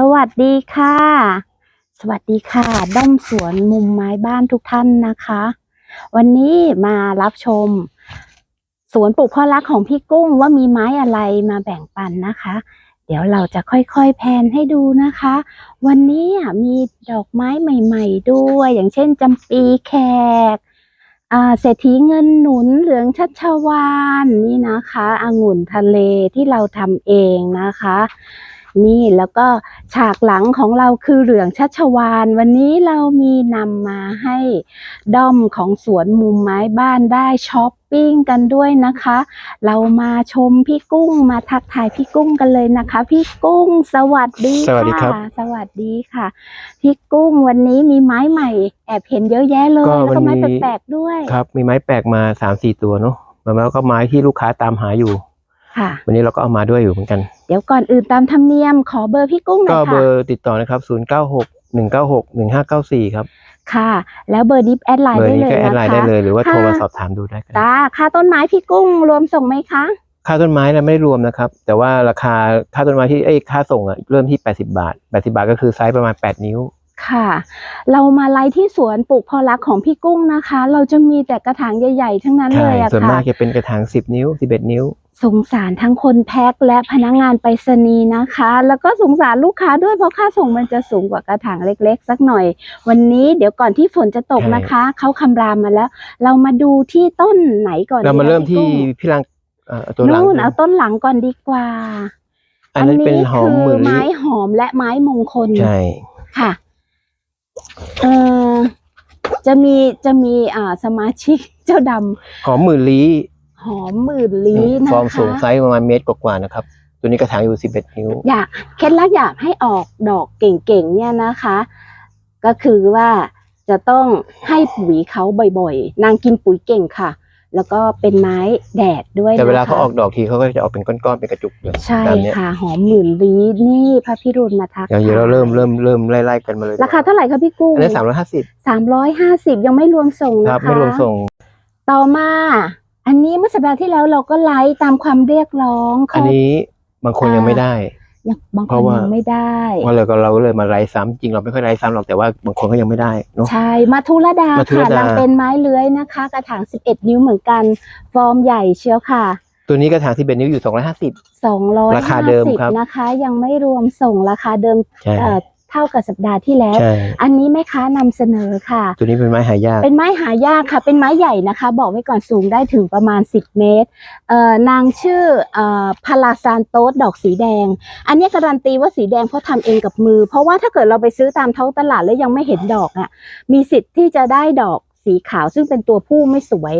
สวัสดีค่ะ สวัสดีค่ะด้อมสวนมุมไม้บ้านทุกท่านนะคะ วันนี้มารับชม สวนปลูกพ่อรักของพี่กุ้งว่ามีไม้อะไรมาแบ่งปันนะคะ เดี๋ยวเราจะค่อยๆแพนให้ดูนะคะ วันนี้มีดอกไม้ใหม่ ๆ ด้วย อย่างเช่นจำปีแขกเศรษฐีเงินหนุนเหลืองชัชวานนี่นะคะองุ่นทะเลที่เราทำเองนะคะ นี่แล้วก็ฉากหลังของเราคือเหลืองชัชวานวันนี้เรามีนำมาให้ด้อมของสวนมุมไม้บ้านได้ช้อปปิ้งกันด้วยนะคะ เรามาชมพี่กุ้งมาทักทายพี่กุ้งกันเลยนะคะ พี่กุ้งสวัสดีสวัสดีครับค่ะสวัสดีค่ะ พี่กุ้งวันนี้มีไม้ใหม่ แอบเห็นเยอะแยะเลยก็แล้วก็วันไม้นี้แปลกๆด้วย ครับ มีไม้แปลกมาสามสี่ตัวเนาะแล้วก็ไม้ที่ลูกค้าตามหาอยู่ ค่ะ วันนี้เราก็เอามาด้วยอยู่เหมือนกัน เดี๋ยวก่อนอื่นตามธรรมเนียมขอเบอร์พี่กุ้งหน่ก็อยเบอค่ะ ร์ติดต่อนะครับ 0 9 6 1 9 6 1 5 9 4 ครับ ค่ะ แล้วเบอร์ดิฟแอดไลน์เบอร์ได้นี้เลยก็แอดนะไลน์คะได้เลยหรือว่าค่ะโทรมาสอบถามดูได้กันจ้าค่าต้นไม้พี่กุ้งรวมส่งไหมคะ ค่าต้นไม้เราไม่ได้รวมนะครับ แต่ว่าราคาค่าต้นไม้ที่เอ้ยค่าส่งอะเริ่มที่ 80 บาท 80 บาทก็คือไซส์ประมาณ 8 นิ้ว ค่ะ เรามาไลฟ์ที่สวนปลูกพอรักของพี่กุ้งนะคะ เราจะมีแต่กระถางใหญ่ๆ ทั้งนั้นใช่เลยอะส่วนค่ะมากจะเป็นกระถาง 10 นิ้ว 11 นิ้ว สงสารทั้งคนแพ็คและพนักงานไปรษณีย์นะคะ แล้วก็สงสารลูกค้าด้วยเพราะค่าส่งมันจะสูงกว่ากระถางเล็กๆ สักหน่อย วันนี้เดี๋ยวก่อนที่ฝนจะตกใช่นะคะ เขาคำรามมาแล้ว เรามาดูที่ต้นไหนก่อนเรามาดีคะเริ่มที่พี่กุ้งพี่ลังเอ่อตัวหลังนู่นเอาต้นหลังก่อนดีกว่า อันนั้นเป็นหอมหมื่นคือลิไม้หอมและไม้มงคลใช่ค่ะเออจะมีจะมีอ่าสมาชิกเจ้าดหอมหมื่นลี้ำ หอมหมื่นลี้นะคะฟอร์มสูงไซส์ประมาณเมตรกว่าๆนะครับ ตัวนี้กระถางอยู่11นิ้ว อยากเคล็ดลับอยากให้ออกดอกเก่งๆเนี่ยนะคะ ก็คือว่าจะต้องให้ปุ๋ยเขาบ่อยๆ นางกินปุ๋ยเก่งค่ะ แล้วก็เป็นไม้แดดด้วยแต่เวลานะคะเขาออกดอกทีเขาก็จะออกเป็นก้อนๆเป็นกระจุกเลยใช่ตามเนี้ยค่ะ หอมหมื่นลี้นี่พระพิรุณมาทักอย่างนี้เราเริ่มเริ่มเริ่มไล่ๆกันมาเลยราคาเท่าไหร่คะพี่กุ้งอันนี้สามร้อยห้าสิบสามร้อยห้าสิบยังไม่รวมส่งคนะคะรับไม่รวมส่ง ต่อมา อันนี้เมื่อสัปดาห์ที่แล้วเราก็ไลฟ์ตามความเรียกร้องอันนี้บางคนยังไม่ได้ยังบางเพคนราะว่ายัยังไม่ได้ว่าเราก็เราก็เลยมาไล่ซ้ำจริงเราไม่ค่อยไล่ซ้ำหรอกแต่ว่าบางคนก็ยังไม่ได้เนาะใช่มาทุรดามาทุรค่ะดานางเป็นไม้เลื้อยนะคะ กระถาง 11 นิ้วเหมือนกัน ฟอร์มใหญ่เชียวค่ะ ตัวนี้กระถางที่เป็นนิ้วอยู่สองร้อยห้าสิบราคาเดิมครับ250นะคะ ยังไม่รวมส่งราคาเดิมใช่ เอ่อเท่ากับสัปดาห์ที่แล้ว ใช่ อันนี้แม่ค้านำเสนอค่ะ ตัวนี้เป็นไม้หายาก เป็นไม้หายากค่ะ เป็นไม้ใหญ่นะคะ บอกไว้ก่อนสูงได้ถึงประมาณ 10 เมตรเอ่อนางชื่อเอ่อพาราซานโตสดอกสีแดง อันนี้การันตีว่าสีแดงเพราะทำเองกับมือ เพราะว่าถ้าเกิดเราไปซื้อตามท้องตลาดแล้วยังไม่เห็นดอกอะ มีสิทธิ์ที่จะได้ดอก สีขาวซึ่งเป็นตัวผู้ไม่สวย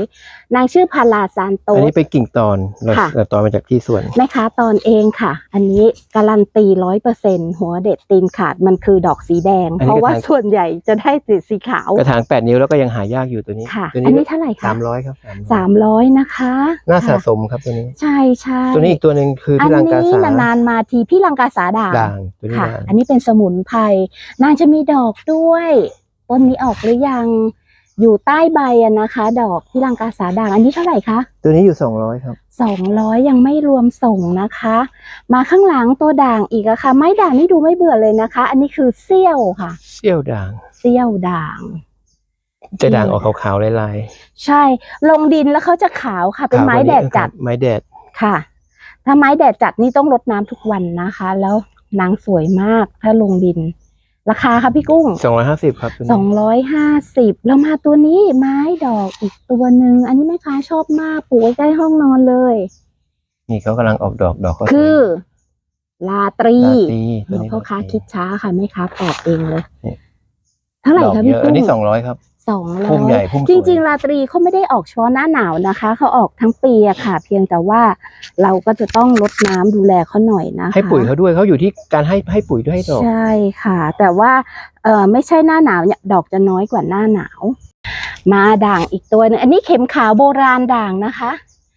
นางชื่อพาราซานโต อันสนี้เป็นกิ่งตอนเราค่ะ เราตอนมาจากที่สวน แม่ค้าตอนเองค่ะ อันนี้การันตีร้อยเปอร์เซ็นหัวเด็ดตีนขาดมันคือดอกสีแดง อันนี้เพราะว่าก็ทาง ส่วนใหญ่จะได้สีสีขาวกระถางแปดนิ้วแล้วก็ยังหายากอยู่ตัวนี้ค่ะ ตัวอันนี้นี้เท่าไหร่คะสามร้อยครับสามร้อยนะคะ น่าสะค่ะสมครับตัวนี้ ใช่ใช่ตัวนี้อีกตัวหนึ่งคืออันพี่ลังกานี้สานานๆมาทีพี่ลังกาสาด่าง ด่างตัวนี้ค่ะ ด่างอันนี้เป็นสมุนไพร นางจะมีดอกด้วย ต้นนี้ออกหรือยัง อยู่ใต้ใบอะนะคะ ดอกพี่ลังกาสาด่างอันนี้เท่าไหร่คะ ตัวนี้อยู่สองร้อยครับสองร้อยยังไม่รวมส่งนะคะ มาข้างหลังตัวด่างอีกอะค่ะ ไม้ด่างนี่ดูไม่เบื่อเลยนะคะ อันนี้คือเซี่ยวค่ะ เซี่ยวด่าง เซี่ยวด่างจะด่างออกขาวๆลายใช่ ลงดินแล้วเขาจะขาวค่ะๆเป็นไม้ขาวกว่าแดดจัด ไม้แดด ค่ะ ถ้าไม้แดดจัดนี่ต้องรดน้ำทุกวันนะคะ แล้วนางสวยมากถ้าลงดิน ราคาค่ะพี่กุ้งสองร้อยห้าสิบครับตัวนี้สองร้อยห้าสิบแล้วมาตัวนี้ไม้ดอกอีกตัวหนึ่งอันนี้แม่ค้าชอบมากปลูกไว้ใกล้ห้องนอนเลย นี่เขากำลังออกดอกดอกเขาสวยคือ ลาตรีลาตรีตัวนี้พ่อค้าลตรีคิดช้าค่ะแม่ค้าตอบเองเลยนี่เท่าไหร่ดอกคะเยพี่อะกุ้อันงนี้สองร้อยครับ สองร้พุ่มอใหญ่ยพุ่มสวยจริง ๆ ราตรีเขาไม่ได้ออกเฉพาะหน้าหนาวนะคะ เขาออกทั้งปีอะค่ะ เพียงแต่ว่าเราก็จะต้องรดน้ำดูแลเขาหน่อยนะคะ ให้ปุ๋ยเขาด้วยเขาอยู่ที่การให้ให้ปุ๋ยด้วยให้ดอก ใช่ค่ะ แต่ว่าเออไม่ใช่หน้าหนาวเนี่ยดอกจะน้อยกว่าหน้าหนาว มาด่างอีกตัวหนึงอันนี้เข็มขาวโบราณด่างนะคะ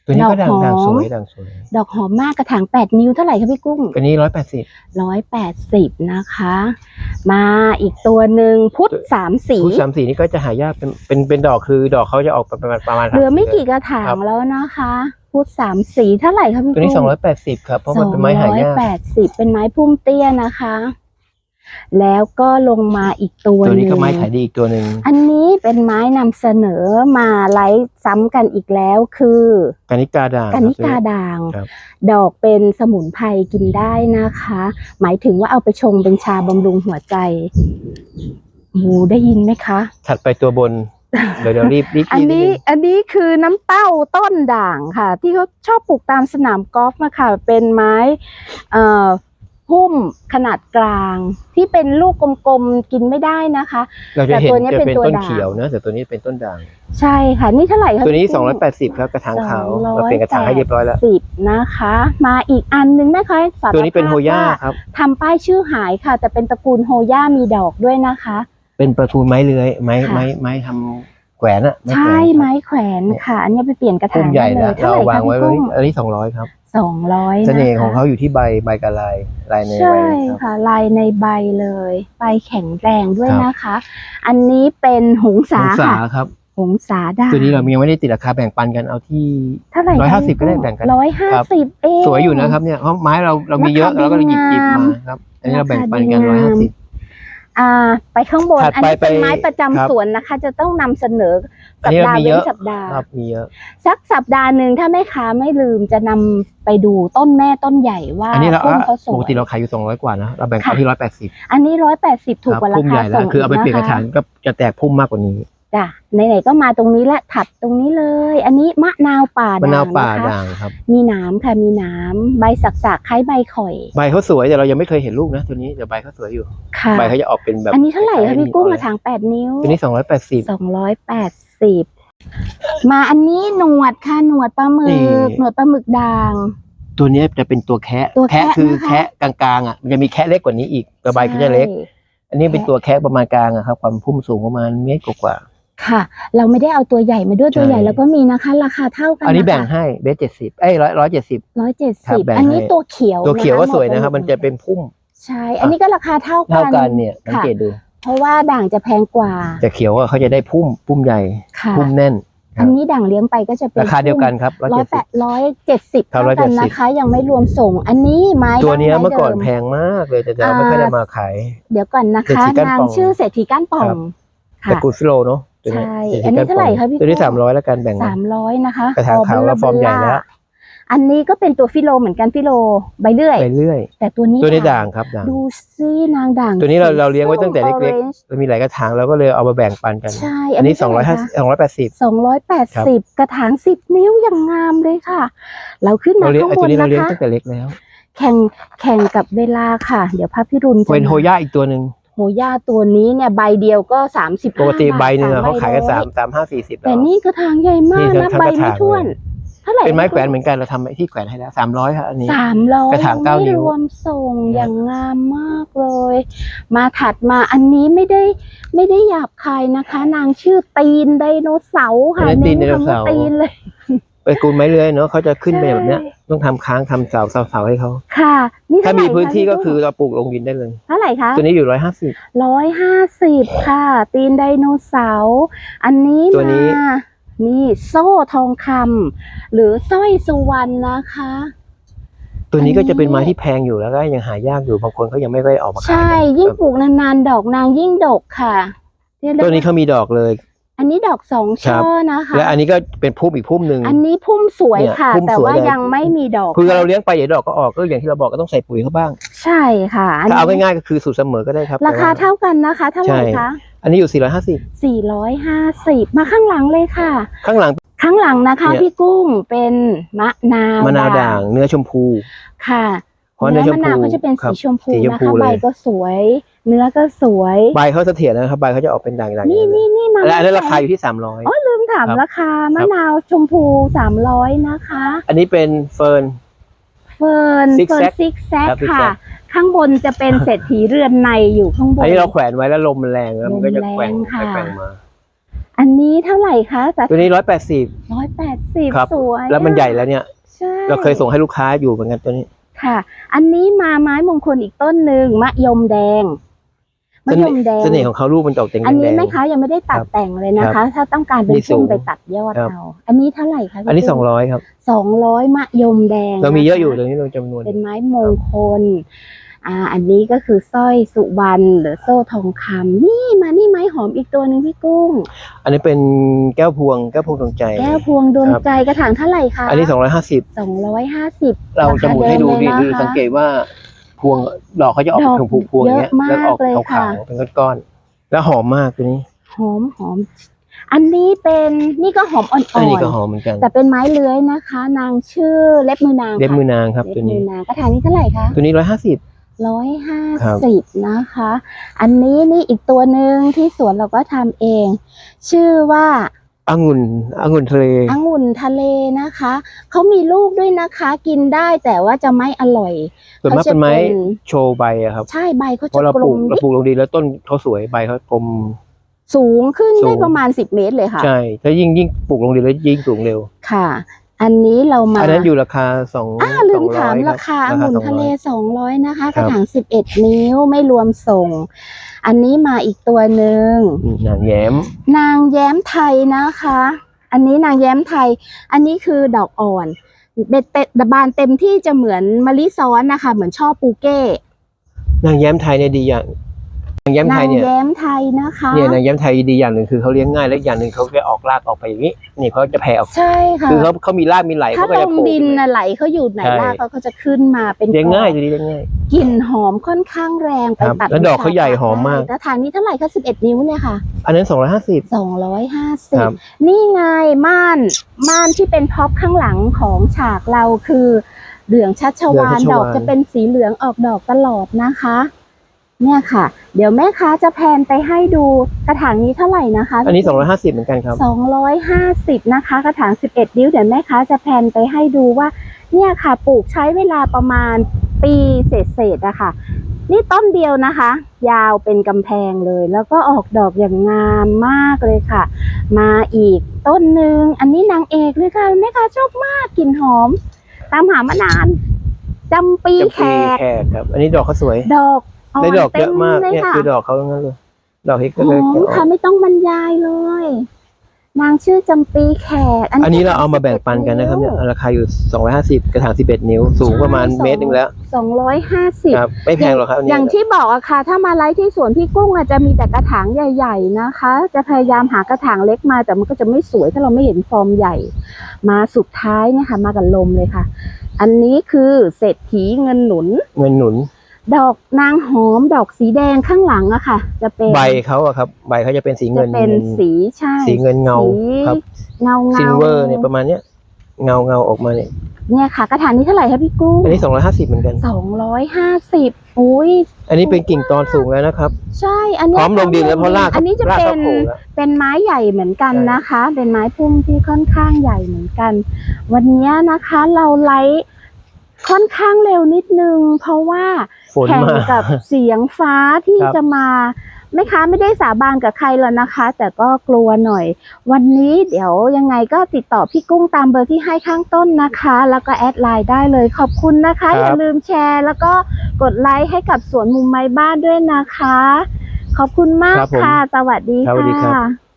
ตัวนี้ก็ด่างดอกหอมด่างสวยด่างสวยดอกหอมมากกระถางแปดนิ้วเท่าไหร่คะพี่กุ้งอันนี้ร้อยแปดสิบร้อยแปดสิบนะคะ มาอีกตัวหนึ่งพุทธสามสีพุทธสามสีนี่ก็จะหายากเป็นเป็นเป็นดอกคือดอกเขาจะออกประมาณประมาณเหลือไม่กี่30กระถาครังบแล้วนะคะ พุทธสามสีเท่าไหร่คะพี่ตัวกุ้งนี้สองร้อยแปดสิบครับเพราะมันเป็นไม้หายากแปดสิบเป็นไม้พุ่มเตี้ยนะคะ แล้วก็ลงมาอีกตัวหตัวนึ่นี้งก็ไม้ขายดีอีกตัวหนึ่งอันนี้เป็นไม้นำเสนอมาไลฟ์ซ้ำกันอีกแล้วคือกานิกาด่างกานิกาครับด่างครับดอกเป็นสมุนไพรกินได้นะคะ หมายถึงว่าเอาไปชงเป็นชาบำรุงหัวใจโอ้โหได้ยินไหมคะ ถัดไปตัวบนเดี๋ยวเดี๋ยวรีบรีบอันนี้รีบอันนี้คือน้ำเต้าต้นด่างค่ะ ที่เขาชอบปลูกตามสนามกอล์ฟนะคะเป็นไม้เอ่อ พุ่มขนาดกลาง ที่เป็นลูกกลมๆกินไม่ได้นะคะ เราจะเห็นแต่ตัวนี้จะเป็นเป็นตัวต้นด่าง เขียวนะแต่ตัวนี้เป็นต้นด่าง ใช่ค่ะนี่เท่าไหร่คะตัวนี้ พี่กุ้ง280 ครับกระถางขาว280เราเปลี่ยนกระถางให้เรียบร้อยแล้ว สิบนะคะ มาอีกอันนึงแม่ค้อยสารตัวนี้เป็นโฮย่าภพว่ครับ ทำป้ายชื่อหายค่ะ แต่เป็นตระกูลโฮย่ามีดอกด้วยนะคะ เป็นประตูไม้เลื้อยไม้ค่ะ ไม้ไม้ทำ แขวนอะไม้แขวนใช่ครับไม้แขวนค่ะ อันนี้ไปเปลี่ยนกระพุ่ถามงใหญ่ได้เลแล้วยเท่าเราไหร่วาคะงไว้พี่ไว้กุ้งอันนี้สองร้อยครับสองร้อยเสน่ห์ของเขาอยู่ที่ใบใบกับลายลายในใบใช่ครับค่ะ ลายในใบเลยใบแข็งแรงด้วยครับนะคะ อันนี้เป็นหงสาสงสาค่ะครับหงสาด่างตัวนี้เรายังไม่ได้ติดราคาแบ่งปันกันเอาที่เท่าไหร่ร้อยห้าสิบก็ได้แบ่งกันร้อยห้าครับสิบเองสวยอยู่นะครับเนี่ยเพราะไม้เราเรามีเยอะราคาเราก็เลยหยิบหยิบดีงามมาครับอันนี้เราแบ่งปันกันราร้อยคาห้าดีสิบงาม อ่า ไปข้างบน ถัดอันไปนี้เป็นไปไม้ประจำครับ สวนนะคะ จะต้องนำเสนออัสันปนี้เราดาห์มีเว้เยนอะสัปดาห์ ครับมีเยอะ สักสัปดาห์หนึ่งถ้าแม่ค้าไม่ลืมจะนำไปดูต้นแม่ต้นใหญ่ว่าอันนี้เราพุ่มเขาสปวกย ติเราขายอยู่สองร้อยกว่านะเราแบ่งปันค่ะที่ร้อยแปดสิบอันนี้ร้อยแปดสิบถูกกว่าราพุ่มใหคาญ่แล้ส่วงคือเอาไปเปลี่ยนกนะระคะถางก็จะแตกพุ่มมากกว่านี้ จ้ะไหนๆก็มาตรงนี้และถัดตรงนี้เลย อันนี้มะนาวป่ามะนาวป่านะคะด่างครับ มีหน้ำค่ะมีหน้ำใบสักๆคล้ายใบข่อย ใบเขาสวยแต่เรายังไม่เคยเห็นลูกนะตัวนี้แต่ใบเขาสวยอยู่ค่ะใบเขาจะออกเป็นแบบ อันนี้เท่าไหร่ล้คะยๆพี่กุ้งมีกระถางแปดนิ้ว ตัวนี้สองร้อยแปดสิบสองร้อยแปดสิบมาอันนี้หนวดค่ะหนวดปลาหมึนี่กหนวดปลาหมึกด่างตัวนี้จะเป็นตัวแคะตัวแคะคือนะคะแคะกลางๆอะมันจะมีแคะเล็กกว่านี้อีกตัวใบเขาจะเล็กใช่อันนี้เป็นตัวแคะประมาณกลางอะครับความพุ่มสูงประมาณเมตรกว่า ค่ะ เราไม่ได้เอาตัวใหญ่มาด้วยใช่ตัวใหญ่แล้วก็มีนะคะ ราคาเท่ากัๆนอันนี้แบ่งให้เบสเจ็ดสิบเอ้ยร้อยร้อยเจ็ดสิบร้อยเจ็ดครัสิบบแบ่งอันนี้ให้ตัวเขียวตัวเขียวก็ะสวยนะครับ มันจะเป็นพุ่ม ใช่ อันนี้ก็ราคาเท่ากันเท่ากันเนี่ยสังค่ะเกตดู เพราะว่าด่างจะแพงกว่า แต่เขียวอะเขาจะได้พุ่มพุ่มใหญ่ค่ะพุ่มแน่นครับอันนี้ด่างเลี้ยงไปก็จะเป็นราคาเดียวกันครับร้อยร้อเจ็ยดแปสิบดร้อยเจ็ดสิบครับเท่ากัน170นะคะ ยังไม่รวมส่ง อันนี้ไม้ตัวเนี้ยดั้งไเมื่อก่อนดิแพงมากเลยแต่เราไม่ค่อยได้มาขายเดี๋ยวก่อนนะเศรษคะฐีก้านนางป่องชื่อเศรษฐีก้านป่องตระค่ะกูลฟิโลเนาะตัวนี้ ใช่ศษฐีอันนี้ก้เท่าไหร่คะพี่ตัวนี้กุ้งสามร้อยแล้วกันแบ่งสามร้อยนะคะกระถางขาวแล้วฟอร์มใหญ่แล้วอันนี้ก็เป็นตัวฟิโลเหมือนกันฟิโลใบเลื่อยไปเรื่อย แต่ตัวนี้ตัวนี้ด่างครับด่างดูซินางด่าง ตัวนี้เราสีเราเลี้ยงไว้ตั้งแต่เล็กๆส้ม orange เรามีหลายกระถางเราก็เลยเอามาแบ่งปันกันใช่อันนี้สองร้อยห้าสองร้อยแปดสิบสองร้อยแปดครับสิบกระถางสิบนิ้วอย่างงามเลยค่ะ เราขึ้นมาเราเลี้ยงข้างไอ้บตัวนนี้เรานะเลี้ยงคะตั้งแต่เล็กแล้ว แข่งแข่งกับเวลาค่ะ เดี๋ยวพระพิรุณจะเป็นโฮมาย่าอีกตัวหนึ่ง โหย่าตัวนี้เนี่ยใบเดียวก็สามสิบปกติใบหนึ่งอะเขาขายกันสามสามห้าสี่สิบแต่นี่กระถางใหญ่มากนี่นะทั้งใบกระไม่ถางท้วนเลยเท่าไหร่เป็นไม้แขวนเหมือนกันเราทำไอ้ที่แขวนให้แล้วสามร้อยครับอันนี้สามร้อยกระถางเก้านิ้วรวมส่งอย่างงามมากเลย มาถัดมาอันนี้ไม่ได้ไม่ได้หยาบคายนะคะ นางชื่อตีนไดโนเสาร์ค่ะอันนี้ตีนไดโนคำเสาว่าร์ตีนเลย ไปกูลไม้เลื้อยเนาะเขาจะขึ้นไปแบบเนี้ยใช่ต้องทำค้างทำเสาเสาเสาให้เขาค่ะนี่ถ้าเท่ไหร่มีพื้นที่ะก็พี่คือเราปลูกลงดินได้เลยเท่าไหร่คะตัวนี้อยู่ร้อยห้าสิบร้อยห้าสิบค่ะ ตีนไดโนเสาร์อันนี้ตัวนี้มานี่โซ่ทองคำหรือสร้อยสุวรรณนะคะ ตัวนี้อันนี้ก็จะเป็นไม้ที่แพงอยู่แล้วก็ยังหายากอยู่บางคนเขายังไม่ได้ออกมาขายใช่กันยิ่งปลูกนานๆดอกนางยิ่งดกค่ะเรียกได้ตัวนี้ว่าเขามีดอกเลย อันนี้ดอกสองครัช่บอนะคะ และอันนี้ก็เป็นพุ่มอีกพุ่มหนึ่งอันนี้พุ่มสวยเนี่ยค่ะพุ่มแต่สวยว่าเลยยังไม่มีดอกคือเราเลี้ยงไปเดี๋ยวดอกก็ออกก็อย่างที่เราบอกก็ต้องใส่ปุ๋ยเขาบ้าง ใช่ค่ะอันถ้าเอานี้ง่ายๆก็คือสูตรเสมอก็ได้ครับ ราคาแต่ว่เท่ากันนะคะเท่าไหร่ใช่คะอันนี้อยู่สี่ร้อยห้าสิบสี่ร้อยห้าสิบมาข้างหลังเลยค่ะ ข้างหลังข้างหลังนะคะเนี่ยพี่กุ้งเป็นมะนาวมะนาวด่างเนื้อชมพูค่ะเพราะเนื้เนื้ออชมะมนาวพูก็จะเป็นครัสีบชมพูสีชมนะพูคะเลยใบก็สวย เนื้อก็สวย ใบเขาเสถียรนะครับใบเขาจะออกเป็นด่างๆนี่นี่นี่มาและอันนั้นราคาอยู่ที่สามร้อยอ๋อลืมถามครับราคามะนาวชมพูสามร้อยนะคะ อันนี้เป็นเฟิร์นเฟิร์น Zig เฟิร์น Zag ซิกแซกครับ Zig ค่ะ Zag ข้างบนจะเป็นเศรษฐีเรือนในอยู่ข้างบนอันนี้เราแขวนไว้แล้วลมมันแรงแล้วมันก็จะแกว่งลมแรงค่ะไปแกว่งมาอันนี้เท่าไหร่คะแต่ตัวนี้ร้อยแปดสิบร้อยแปดสิบครับสวยแล้วมันใหญ่แล้วเนี่ยใช่เราเคยส่งให้ลูกค้าอยู่เหมือนกันตัวนี้ค่ะ อันนี้มาไม้มงคลอีกต้นหนึ่งมะยมแดง มะยมแดงเสน่ห์ของเขาลูกมันจะออกแดงๆอันนี้แม่ค้ายังไม่ได้ตัดครับแต่งเลยนะคะ ถ้าต้องการเป็นมีสูพุ่งมไปตัดยอดครับเอาอันนี้เท่าไหร่คะอันนี้สองร้อยครับสองร้อยมะยมแดง เรามีเยอะนคอยู่ตรงนี้เราจำนวน เป็นไม้มงคลอ่าอันนี้ก็คือสร้อยสุวรรณหรือโซ่ทองคำนี่มานี่ไม้หอมอีกตัวหนึ่งพี่กุ้ง อันนี้เป็นแก้วพวงแก้วพวงดวงใจ แก้วพวงดวงครับใจกระถางเท่าไหร่คะอันนี้สองร้อยห้าสิบสองร้อยห้าสิบเราจะหมุนให้ดูดิราคาเดิมเลยนะคะสังเกตว่า พวงดอกเขาจะออกดอกเป็นพวงพวงๆอย่างเงี้ยเยอะมากแล้วออกเลยขาวค่ะๆเป็นก้อนๆแล้วหอมมากตัวนี้หอมหอมอันนี้เป็นนี่ก็หอมอ่อันอนนี้ก็หอมเหมือนกันๆแต่เป็นไม้เลื้อยนะคะ นางชื่อเล็บมือนางเล็บมือค่ะนางครับเล็ตัวบมืนี้อนางกระถางนี้เท่าไหร่คะตัวนี้ร้อยห้าสิบร้อยห้าครับสิบนะคะ อันนี้นี่อีกตัวหนึ่งที่สวนเราก็ทำเอง ชื่อว่า องุ่นองุ่นทะเลองุ่นทะเลนะคะ เขามีลูกด้วยนะคะ กินได้แต่ว่าจะไม่อร่อยส่วนมากเขาจะเป็นไม้เป็นโชว์ใบอะครับ ใช่ใบเขาเพจะราะเรากปลลูกมเราปลูกลงดินแล้วต้นเขาสวยใบเขากลม สูงขึ้นสูได้งประมาณสิบเมตรเลยค่ะ ใช่ถ้ายิ่งยิ่งปลูกลงดินแล้วยิ่งสูงเร็วค่ะ อันนี้เรามาอันนั้นอยู่ราคาสองอ่าลืสอมงร้ถาอมยราคาองุ่นทะเล200สองร้อยนะคะคกรับระถางสิบเอ็ดนิ้วไม่รวมส่ง อันนี้มาอีกตัวหนึ่งอืมนางแย้ม นางแย้มไทยนะคะ อันนี้นางแย้มไทย อันนี้คือดอกอ่อนเบ็ดเต็ดบานเต็มที่จะเหมือนมะลิซ้อนนะคะ เหมือนช่อปูเก้นางแย้มไทยเนี่ยดีอย่างนางแย้มไทนายงเนี่ยแย้มไทยนะคะเนี่ยนางแย้มไทยดีอย่างหนึ่งคือเขาเลี้ยงง่ายและอีกอย่างหนึ่งเขาจะออกรากออกไปอย่างนี้นี่เขาจะแผ่ออกใช่ค่ะคือเขาเขามีรากมีไหลถ้าเขาก็ลจะงโผล่ดินขึ้นมาน่ะไหลเขาอยู่ไหนใช่รากเขาก็จะขึ้นมาเป็นเลี้ยงง่ายกอตัวนี้เลี้ยงง่ายกลิ่นหอมค่อนข้างแรงไปครับตัดแล้วดอกเขาใหญ่หอมมากกระถางนี้เท่าไหร่คะสิบเอ็ดนิ้วเนี่ยค่ะ อันนั้นสองร้อยห้าสิบสองร้อยห้าสิครับบนี่ไงม่านม่านที่เป็นพ็อปข้างหลังของฉากเราคือเหลืองชัชวานดอกจะเป็นสีเหลืองออกดอกตลอดนะคะ เนี่ยค่ะ เดี๋ยวแม่ค้าจะแพนไปให้ดูกระถางนี้เท่าไหร่นะคะอันนี้สองร้อยห้าสิบเหมือนกันครับสองร้อยห้าสิบนะคะ กระถางสิบเอ็ดนิ้วเดี๋ยวแม่ค้าจะแพนไปให้ดูว่า เนี่ยค่ะปลูกใช้เวลาประมาณปีเศษๆอะค่ะ นี่ต้นเดียวนะคะ ยาวเป็นกำแพงเลย แล้วก็ออกดอกอย่างงามมากเลยค่ะ มาอีกต้นหนึ่งอันนี้นางเอกเลยค่ะแม่ค้าชอบมากกลิ่นหอม ตามหามานานจำปีจำแขปีกแขกครับ อันนี้ดอกเขาสวย ดอกอ่อน ได้ดอกเยเต็อะมมากเลยเนี่ยค่ะคือดอกเขาทั้งนั้นเลยดอกเฮกหก็เลยอมค่ะไม่ต้องบรรยายเลย นางชื่อจำปีแขกอันนี้เราเอามาแบ่งปันกันนะครับเนี่ยราคาอยู่สองร้อยห้าสิบกระถางสิบเอ็ดนิ้ว สูงประมาณเมตรหนึ่งแล้วสองร้อยห้าสิบครับไม่แพงหรอกครับอันนี้อย่างที่บอกอะค่ะ ถ้ามาไลฟ์ที่สวนพี่กุ้งอะจะมีแต่กระถางใหญ่ๆนะคะ จะพยายามหากระถางเล็กมาแต่มันก็จะไม่สวยถ้าเราไม่เห็นฟอร์มใหญ่ มาสุดท้ายเนี่ยค่ะ มากับลมเลยค่ะ อันนี้คือเศรษฐีเงินหนุน เงินหนุน ดอกนางหอมดอกสีแดงข้างหลังอะค่ะ จะเป็นใบเขาอะครับ ใบเขาจะเป็นสีเงิจะนเป็นสีใช่สีเงินเงาสีครับเงาเงาซิลเวอร์เนี่ยประมาณเนี้ยเงาเงาออกมาเนี่ยเนี่ยค่ะ กระถางนี้เท่าไหร่คะพี่กุ้งอันนี้สองร้อยห้าสิบเหมือนกัน สองร้อยห้าสิบอุ้ย อันนี้เป็นกิ่งตอนสูงแล้วนะครับ ใช่อันเนี้พยร้อมลงดินแล้วเพราะรากอันนี้จะรากเป็เขาน โผล่แล้ว เป็นไม้ใหญ่เหมือนกันใช่นะคะ เป็นไม้พุ่มที่ค่อนข้างใหญ่เหมือนกัน วันนี้นะคะเราไลฟ์ค่อนข้างเร็วนิดนึง เพราะว่า ฝนแข่งมา กับเสียงฟ้าที่ครับ จะมาแม่ค้าไม่ได้สาบานกับใครแล้วนะคะ แต่ก็กลัวหน่อย วันนี้เดี๋ยวยังไงก็ติดต่อพี่กุ้งตามเบอร์ที่ให้ข้างต้นนะคะ แล้วก็แอดไลน์ได้เลยขอบคุณนะคะครับอย่าลืมแชร์ แล้วก็กดไลค์ให้กับสวนมุมไม้บ้านด้วยนะคะ ขอบคุณมากครับผมค่ะ สวัสดีครับสวัสดีครับ ค่ะ